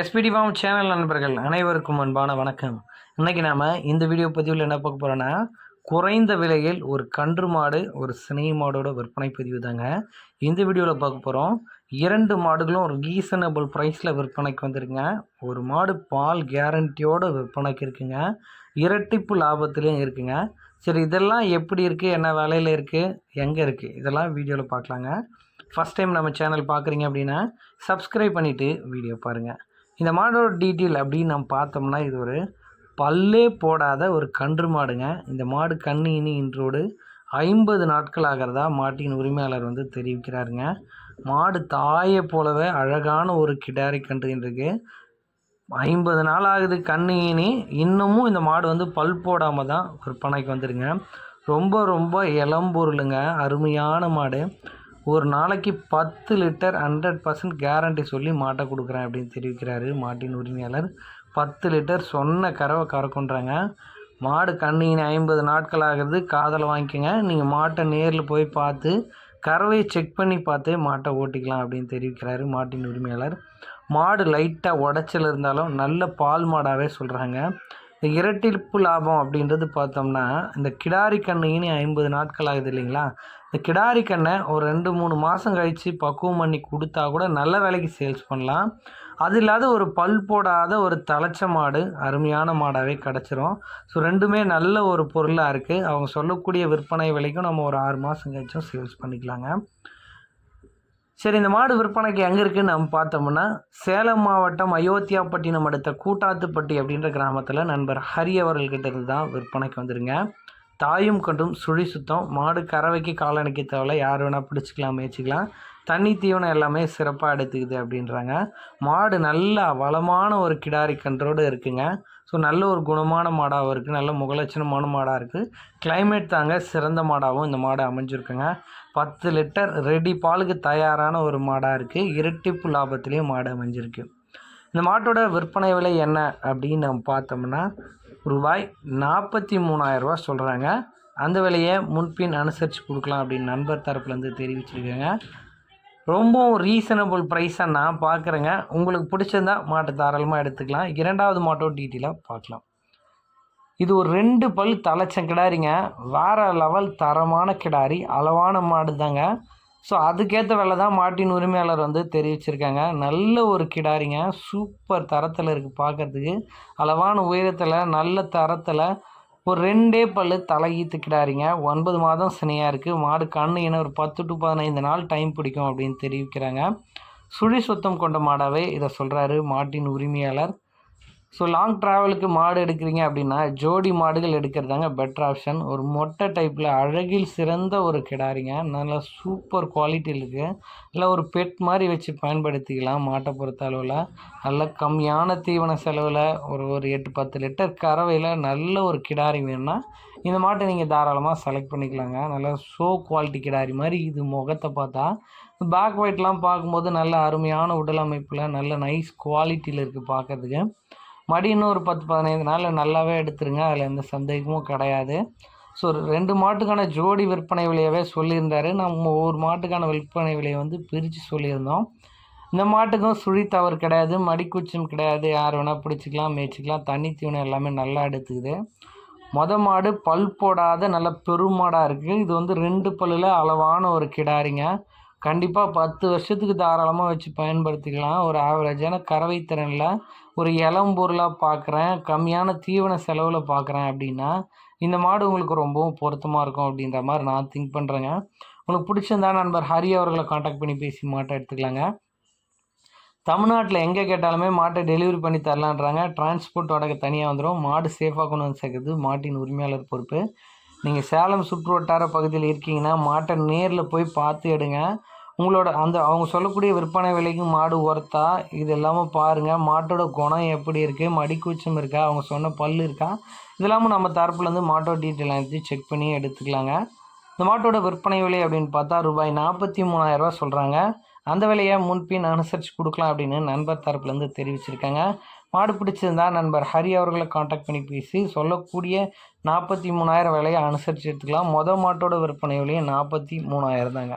SPD form channel நண்பர்கள் அனைவருக்கும் அன்பான வணக்கம். இன்னைக்கு நாம் இந்த வீடியோ பதிவில் என்ன பார்க்க போகிறோன்னா குறைந்த விலையில் ஒரு கன்று மாடு ஒரு சினை மாடோட விற்பனை பதிவு தாங்க இந்த வீடியோவில் பார்க்க போகிறோம் இரண்டு மாடுகளும் ஒரு ரீசனபிள் ப்ரைஸில் விற்பனைக்கு வந்திருக்குங்க. ஒரு மாடு பால் கேரண்டியோட விற்பனைக்கு இருக்குங்க. இரட்டிப்பு லாபத்துலேயும் இருக்குங்க. சரி இதெல்லாம் எப்படி இருக்குது என்ன வேலையில் இருக்குது எங்கே இருக்குது இதெல்லாம் வீடியோவில் பார்க்கலாங்க. ஃபஸ்ட் டைம் நம்ம சேனல் பார்க்குறீங்க அப்படின்னா சப்ஸ்கிரைப் பண்ணிவிட்டு வீடியோ பாருங்கள் இந்த மாடோட டீட்டெயில் அப்படின்னு நம்ம பார்த்தோம்னா இது ஒரு பல்லே போடாத ஒரு கன்று மாடுங்க. இந்த மாடு கண்ணு இனி இன்றோடு ஐம்பது நாட்கள் ஆகிறதா மாட்டின் உரிமையாளர் வந்து தெரிவிக்கிறாருங்க. மாடு தாயை போலவே அழகான ஒரு கிடாரி கன்று இருக்கு. ஐம்பது நாள் ஆகுது கண்ணு இனி. இன்னமும் இந்த மாடு வந்து பல் போடாமல் தான் விற்பனைக்கு வந்துடுங்க ரொம்ப ரொம்ப இளம்பொருளுங்க. அருமையான மாடு. ஒரு நாளைக்கு பத்து லிட்டர் ஹண்ட்ரட் பர்சன்ட் கேரண்டி சொல்லி மாட்டை கொடுக்குறேன் அப்படின்னு தெரிவிக்கிறாரு மாட்டின் உரிமையாளர். பத்து லிட்டர் சொன்ன கறவை கறக்குன்றாங்க மாடு கண்ணின்னு ஐம்பது நாட்கள் ஆகிறது காதலை வாங்கிக்கோங்க. நீங்கள் மாட்டை நேரில் போய் பார்த்து கறவையை செக் பண்ணி பார்த்தே மாட்டை ஓட்டிக்கலாம் அப்படின்னு தெரிவிக்கிறாரு மாட்டின் உரிமையாளர். மாடு லைட்டாக உடச்சல் இருந்தாலும் நல்ல பால் மாடாகவே சொல்கிறாங்க இந்த இரட்டிப்பு லாபம் அப்படின்றது பார்த்தோம்னா இந்த கிடாரி கண்ணுன்னு ஐம்பது நாட்கள் ஆகுது இல்லைங்களா? இந்த கிடாரி கண்ணை ஒரு ரெண்டு மூணு மாதம் கழித்து பக்குவம் பண்ணி கொடுத்தா கூட நல்ல விலைக்கு சேல்ஸ் பண்ணலாம். அது இல்லாத ஒரு பல் போடாத ஒரு தலைச்ச மாடு அருமையான மாடாகவே கிடச்சிரும். ஸோ ரெண்டுமே நல்ல ஒரு பொருளாக இருக்குது அவங்க சொல்லக்கூடிய விற்பனை விலைக்கும் நம்ம ஒரு ஆறு மாதம் கழிச்சும் சேல்ஸ் பண்ணிக்கலாங்க. சரி இந்த மாடு விற்பனைக்கு எங்கே இருக்குன்னு நம்ம பார்த்தோம்னா சேலம் மாவட்டம் அயோத்தியாப்பட்டினம் அடுத்த கூட்டாத்துப்பட்டி அப்படின்ற கிராமத்தில் நண்பர் ஹரி அவர்கள்கிட்ட இருந்து தான் விற்பனைக்கு வந்துருங்க. தாயும் கண்டும் சுழி சுத்தம். மாடு கறவைக்கு காலணிக்க தேவையில்ல. யார் வேணால் பிடிச்சிக்கலாம் மேய்ச்சிக்கலாம் தண்ணி தீவனம் எல்லாமே சிறப்பாக எடுத்துக்குது அப்படின்றாங்க. மாடு நல்ல வளமான ஒரு கிடாரி கன்றோடு இருக்குங்க. ஸோ நல்ல ஒரு குணமான மாடாகவும் இருக்குது நல்ல முகலட்சணமான மாடாக இருக்குது கிளைமேட் தாங்க சிறந்த மாடாகவும் இந்த மாடு அமைஞ்சிருக்குங்க. பத்து லிட்டர் ரெடி பாலுக்கு தயாரான ஒரு மாடாக இருக்குது இரட்டிப்பு லாபத்துலேயும் மாடு அமைஞ்சிருக்கு. இந்த மாட்டோட விற்பனை விலை என்ன அப்படின்னு நம்ம பார்த்தோம்னா ரூபாய் நாற்பத்தி மூணாயிரரூவா சொல்கிறாங்க அந்த விலையை முன்பின் அனுசரித்து கொடுக்கலாம் அப்படின்னு நண்பர் தரப்புலேருந்து தெரிவிச்சிருக்கேங்க. ரொம்பவும் ரீசனபிள் ப்ரைஸாக நான் பார்க்குறேங்க. உங்களுக்கு பிடிச்சிருந்தா மாட்டை தாராளமாக எடுத்துக்கலாம். இரண்டாவது மாட்டோட டீட்டெயிலாக பார்க்கலாம். இது ஒரு ரெண்டு பல் தலைச்ச கிடாரிங்க. வேறு லெவல் தரமான கிடாரி. அளவான மாடு தாங்க ஸோ அதுக்கேற்ற வேலை தான் மாட்டின் உரிமையாளர் வந்து தெரிவிச்சிருக்காங்க. நல்ல ஒரு கிடாரிங்க. சூப்பர் தரத்தில் இருக்குது பார்க்குறதுக்கு அளவான உயரத்தில் நல்ல தரத்தில் ஒரு ரெண்டே பல்லு தலையீத்து கிடாரிங்க. ஒன்பது மாதம் சினையாக இருக்குது மாடு கண்ணு என ஒரு பத்து டு பதினைந்து நாள் டைம் பிடிக்கும் அப்படின்னு தெரிவிக்கிறாங்க. சுழி சுத்தம் கொண்ட மாடாவே இதை சொல்கிறாரு மாட்டின் உரிமையாளர். ஸோ லாங் ட்ராவலுக்கு மாடு எடுக்கிறீங்க அப்படின்னா ஜோடி மாடுகள் எடுக்கிறதாங்க பெட்டர் ஆப்ஷன் ஒரு மொட்டை டைப்பில் அழகில் சிறந்த ஒரு கிடாரிங்க. நல்லா சூப்பர் குவாலிட்டியில் இருக்குது இல்லை ஒரு பெட் மாதிரி வச்சு பயன்படுத்திக்கலாம் மாட்டை பொறுத்த அளவில் நல்ல கம்மியான தீவன செலவில் ஒரு ஒரு எட்டு பத்து லிட்டர் கறவையில் நல்ல ஒரு கிடாரி வேணும்னா இந்த மாட்டை நீங்கள் தாராளமாக செலக்ட் பண்ணிக்கலாங்க. நல்லா ஷோ குவாலிட்டி கிடாரி மாதிரி இது முகத்தை பார்த்தா பேக் ஒயிட்லாம் பார்க்கும்போது நல்ல அருமையான உடல் அமைப்பில் நல்ல நைஸ் குவாலிட்டியில் இருக்குது பார்க்கறதுக்கு. மடி இன்னும் ஒரு பத்து பதினைந்து நாளில் நல்லாவே எடுத்துருங்க. அதில் எந்த சந்தேகமும் கிடையாது. ஸோ ரெண்டு மாட்டுக்கான ஜோடி விற்பனை விலையவே சொல்லியிருந்தார். நம்ம ஒவ்வொரு மாட்டுக்கான விற்பனை விலையை வந்து பிரித்து சொல்லியிருந்தோம். இந்த மாட்டுக்கும் சுழி தவறு கிடையாது மடிக்குச்சும் கிடையாது. யார் வேணால் பிடிச்சிக்கலாம் மேய்ச்சிக்கலாம். தண்ணி தீவனம் எல்லாமே நல்லா எடுத்துக்குது. மொத மாடு பல் போடாத நல்ல பெருமாடாக இருக்குது இது வந்து ரெண்டு பல்லில் அளவான ஒரு கிடாரிங்க. கண்டிப்பாக பத்து வருஷத்துக்கு தாராளமாக வச்சு பயன்படுத்திக்கலாம். ஒரு ஆவரேஜான கறவை திறனில் ஒரு இளம் பொருளாக பார்க்குறேன் கம்மியான தீவன செலவில் பார்க்குறேன் அப்படின்னா இந்த மாடு உங்களுக்கு ரொம்பவும் பொருத்தமாக இருக்கும் அப்படின்ற மாதிரி நான் திங்க் பண்ணுறேங்க உங்களுக்கு பிடிச்சிருந்தா நண்பர் ஹரி அவர்களை காண்டாக்ட் பண்ணி பேசி மாட்டை எடுத்துக்கலாங்க. தமிழ்நாட்டில் எங்கே கேட்டாலுமே மாட்டை டெலிவரி பண்ணி தரலான்றாங்க. டிரான்ஸ்போர்ட் வாடகை தனியாக வந்துடும் மாடு சேஃபாக கொண்டு வந்து சேர்க்குறது மாட்டின் உரிமையாளர் பொறுப்பு. நீங்கள் சேலம் சுற்று வட்டார பகுதியில் இருக்கீங்கன்னா மாட்டை நேரில் போய் பார்த்து எடுங்க. உங்களோட அந்த அவங்க சொல்லக்கூடிய விற்பனை விலைக்கு மாடு ஒர்த்தா இது இல்லாமல் பாருங்கள் மாட்டோட குணம் எப்படி இருக்குது மடிக்கூச்சம் இருக்கா? அவங்க சொன்ன பல் இருக்கா? இதெல்லாமும் நம்ம தரப்புலேருந்து மாட்டோட டீட்டெயில் எடுத்து செக் பண்ணி எடுத்துக்கலாங்க. இந்த மாட்டோட விற்பனை விலை அப்படின்னு பார்த்தா ரூபாய் நாற்பத்தி மூணாயிரரூவா சொல்கிறாங்க அந்த விலையை முன்பின் அனுசரித்து கொடுக்கலாம் அப்படின்னு நண்பர் தரப்புலேருந்து தெரிவிச்சிருக்காங்க. மாடு பிடிச்சிருந்தா நண்பர் ஹரி அவர்களை காண்டாக்ட் பண்ணி பேசி சொல்லக்கூடிய நாற்பத்தி மூணாயிரம் விலையை அனுசரித்து எடுத்துக்கலாம். மொதல் மாட்டோட விற்பனை விலையை நாற்பத்தி மூணாயிரம் தாங்க.